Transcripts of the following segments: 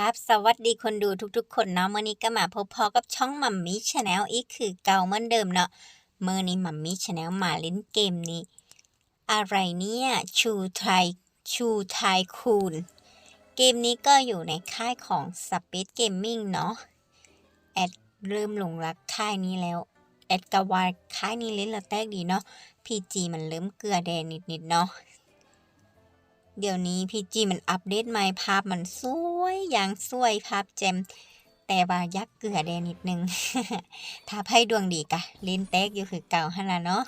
ครับ สวัสดีคนดูทุกๆ คนเนาะเมื่อนี้ก็มาพบพอกับช่องมัมมี่ชาแนลอีกคือเก่าเหมือนเดิมเนาะเมื่อนี้มัมมี่ชาแนลมาเล่นเกมนี้ อะไรเนี่ยชูไทยชูไทยคูนเกมนี้ก็อยู่ในค่ายของ Speed Gaming เนาะแอดเริ่มหลงรักค่ายนี้แล้วแอดกวาค่ายนี้เล่นและแตกดีเนาะพีจีมันเริ่มเกลือแดงนิดๆเนาะ เดี๋ยวนี้พีจีมันอัปเดตใหม่ภาพมันสวยอย่างสวยภาพแจมแต่ว่ายักเกลือแดงนิดนึง ถ้าไพ่ดวงดีกะเล่นแตกอยู่คือเก่าฮะละเนาะ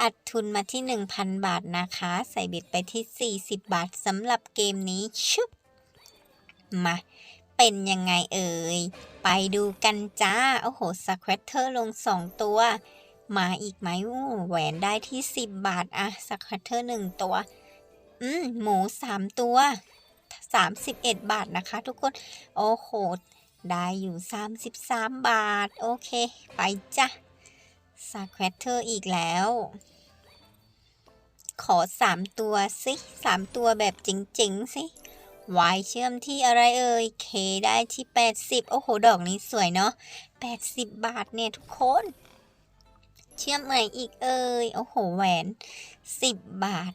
อัดทุนมาที่ 1,000 บาทนะคะ ใส่เบ็ดไปที่ 40 บาทสำหรับเกมนี้ชุบมา เป็นยังไงเอ่ย ไปดูกันจ้า โอ้โหสแควตเตอร์ลง 2 ตัว มาอีกไหมแหวนได้ที่ 10 บาทอะสแควตเตอร์หนึ่งตัว อืมหมู3ตัว31บาทนะคะ ทุกคน โอ้โห ได้อยู่33บาท โอเค ไปจ้ะสแควตเตอร์อีกแล้ว ขอ3ตัวสิ3ตัวแบบจริงๆสิ y เชื่อมที่อะไรเอ่ย k ได้ที่ 80 โอ้โห ดอกนี้สวยเนาะ 80 บาทเนี่ยทุกคน เชื่อมใหม่อีกเอ่ย โอ้โห แหวน 10 บาท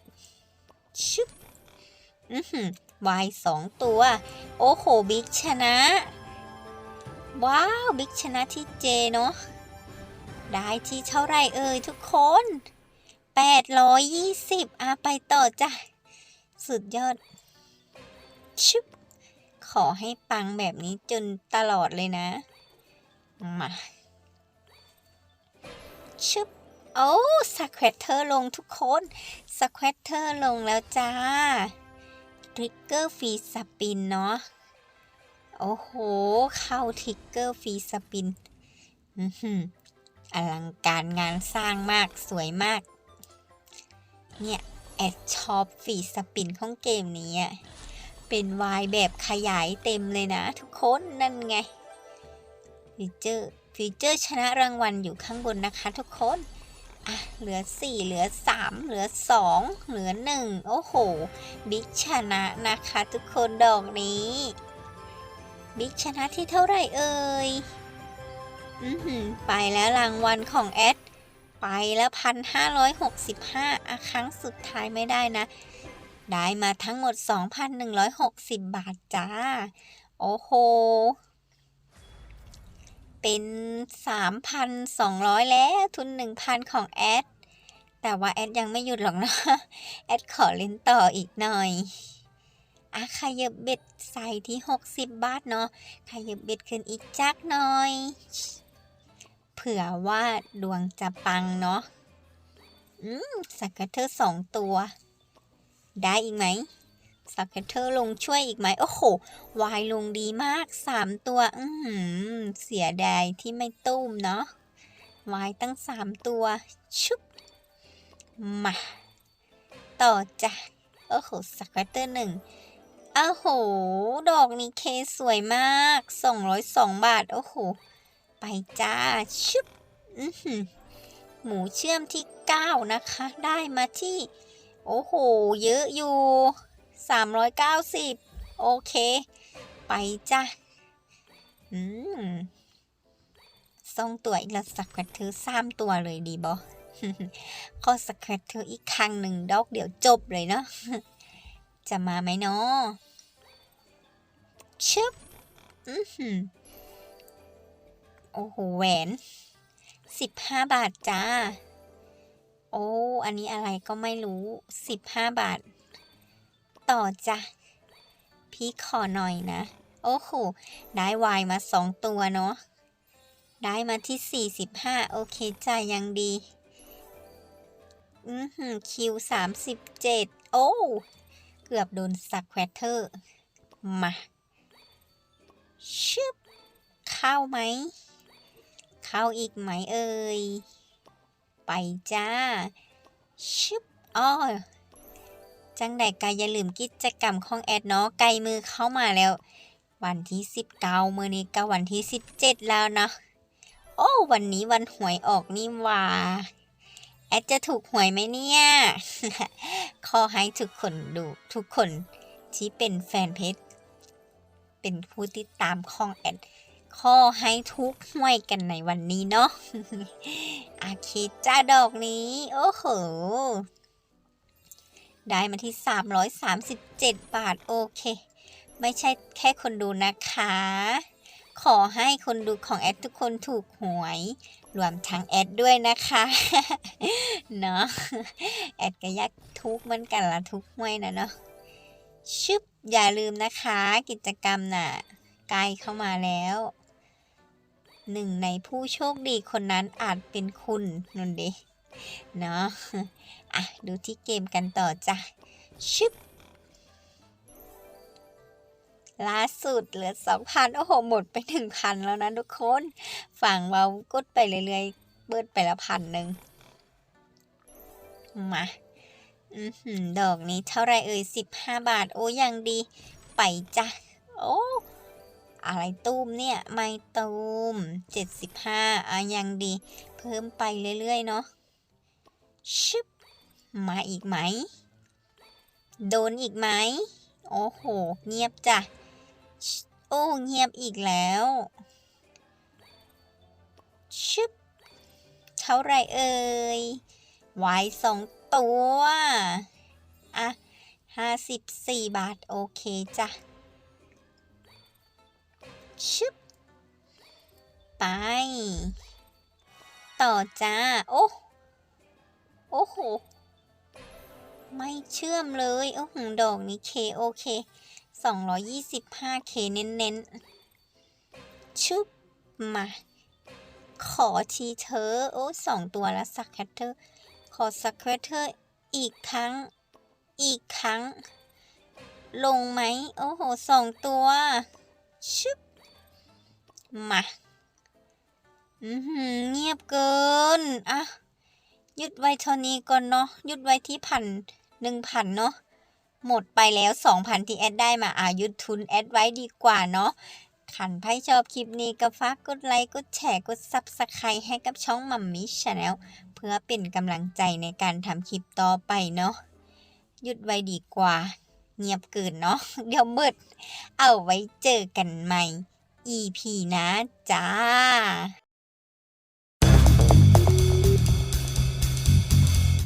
ชึบอือหือ y สองตัว โอ้โห บิ๊กชนะ ว้าว บิ๊กชนะที่เจเนาะ ได้ที่เท่าไรเอ่ยทุกคน 820อะไปต่อจ้ะ สุดยอดชึบขอให้ปังแบบนี้จนตลอดเลยนะ มาชึบ โอ้สแควตเตอร์ลงทุกคนสแควตเตอร์ลงแล้วจ้าทริกเกอร์ฟรีสปินเนาะโอ้โห เข้าทริกเกอร์ฟรีสปินอลังการงานสร้างมากสวยมาก เนี่ยแอดชอบฟรีสปินของเกมนี้อะเป็นวายแบบขยายเต็มเลยนะทุกคนนั่นไงฟีเจอร์ฟีเจอร์ชนะรางวัลอยู่ข้างบนนะคะทุกคน อะเหลือ 4 เหลือ 3 เหลือ 2 เหลือ 1 โอ้โห บิ๊กชนะนะคะทุกคนดอกนี้ บิ๊กชนะที่เท่าไหร่เอ่ย อือหือไปแล้วรางวัลของแอด ไปแล้วพันห้าร้อยหกสิบห้าครั้งสุดท้ายไม่ได้นะ ได้มาทั้งหมด 2,160 บาทจ้า โอ้โห เป็น 3,200 แล้วทุน 1,000 ของแอด แต่ว่าแอดยังไม่หยุดหรอกนะ แอดขอเล่นต่ออีกหน่อยอะขยับเบ็ดใส่ที่ 60 บาทเนาะขยับเบ็ดขึ้นอีกจักหน่อย เผื่อว่าดวงจะปังเนาะ อืมสกัตเตอสองตัว ได้อีกไหม สกัตเตอร์ลงช่วยอีกไหม โอ้โห วายลงดีมากสามตัว อือหือเสียดายที่ไม่ตุ้มเนาะ วายตั้งสามตัว ชุบ มา ต่อจ้ะ โอ้โหสกัตเตอร์หนึ่งอ้าโห ดอกนี้เคสวยมากสองร้อยสองบาท โอ้โห ไปจ้า ชุบอือหือหมูเชื่อมที่ 9 นะคะ ได้มาที่ โอ้โห เยอะอยู่ 390 โอเค ไปจ้ะ อืมส่งตัวอีกแล้วสักแควตเธอสามตัวเลยดีบอขอสักแควตเธออีกครั้งหนึ่งดอกเดี๋ยวจบเลยเนาะ จะมาไหมเนาะชึบอือหือโอ้โห แหวนสิบห้าบาทจ้า โอ้ อันนี้อะไรก็ไม่รู้สิบห้าบาท ต่อจ้ะ พี่ขอหน่อยนะ โอ้โห ได้วายมาสองตัวเนาะ ได้มาที่สี่สิบห้าโอเคจ้ายังดี อือหือคิวสามสิบเจ็ดโอ้ เกือบโดนสักแควเตอร์ มา ชึบ เข้าไหม เข้าอีกไหมเอ่ย ไปจ้า ชึบ อ้อ จังใดกายอย่าลืมกิจกรรมของแอดเนาะไกลมือเข้ามาแล้ว วันที่สิบเก้ามื่อนี้ก็วันที่สิบเจ็ดแล้วเนาะโอ้ วันนี้วันหวยออกนี่ว่าแอดจะถูกหวยไหมเนี่ย ขอให้ทุกคนดูทุกคนที่เป็นแฟนเพจเป็นผู้ติดตามของแอดขอให้ทุกหวยกันในวันนี้เนาะอาคิดจ้าดอกนี้ โอ้โห ได้มาที่ 337 บาทโอเค ไม่ใช่แค่คนดูนะคะ ขอให้คนดูของแอดทุกคนถูกหวย รวมทั้งแอดด้วยนะคะเนาะแอดก็ยากทุกเหมือนกันละทุกหวยนะเนาะชึบอย่าลืมนะคะ กิจกรรมน่ะใกล้เข้ามาแล้วหนึ่งในผู้โชคดีคนนั้นอาจเป็นคุณนุนเด เนาะอะดูที่เกมกันต่อจ้ะชึบล่าสุดเหลือสองพันโอ้โห หมดไปหนึ่งพันแล้วนะทุกคน ฝั่งเรากดไปเรื่อยๆ เบิดไปละพันหนึ่งมาอือหือดอกนี้เท่าไรเอ่ยสิบห้าบาท โอ้ยังดี ไปจ้ะ โอ้ อะไรตูมเนี่ย ไม่ตูมเจ็ดสิบห้าอะยังดี เพิ่มไปเรื่อยๆ เนาะ ชึบมาอีกไหม โดนอีกไหม โอ้โห เงียบจ้ะ โอ้เงียบอีกแล้วชึบเท่าไรเอ่ยวายสองตัว อะห้าสิบสี่บาท โอเคจ้ะชึบไป ต่อจ้า โอ้โโอ้โห ไม่เชื่อมเลย โอ้โห ดอกนี้เคโอเค 225k เเน้นๆชึบมา ขอทีเธอ โอ้สองตัวแล้วสักแคทเทอร์ ขอสักแคทเทอร์อีกครั้ง อีกครั้ง ลงไหม โอ้โหสองตัวชึบมา อือหือเงียบเกิน อะ ยุดไว้เท่านี้ก่อนเนาะหยุดไว้ที่พันหนึ่งพันเนาะหมดไปแล้วสองพันที่แอดได้มาอายุดทุนแอดไว้ดีกว่าเนาะขันไพ่ชอบคลิปนี้ก็ฝากกดไลค์ กดแชร์ กดซับสไครต์ให้กับช่องมัมมี่ชาแนลเพื่อเป็นกำลังใจในการทำคลิปต่อไปเนาะหยุดไว้ดีกว่า เงียบเกินเนาะเดี๋ยวมืดเอาไว้เจอกันใหม่ EP นะจ้า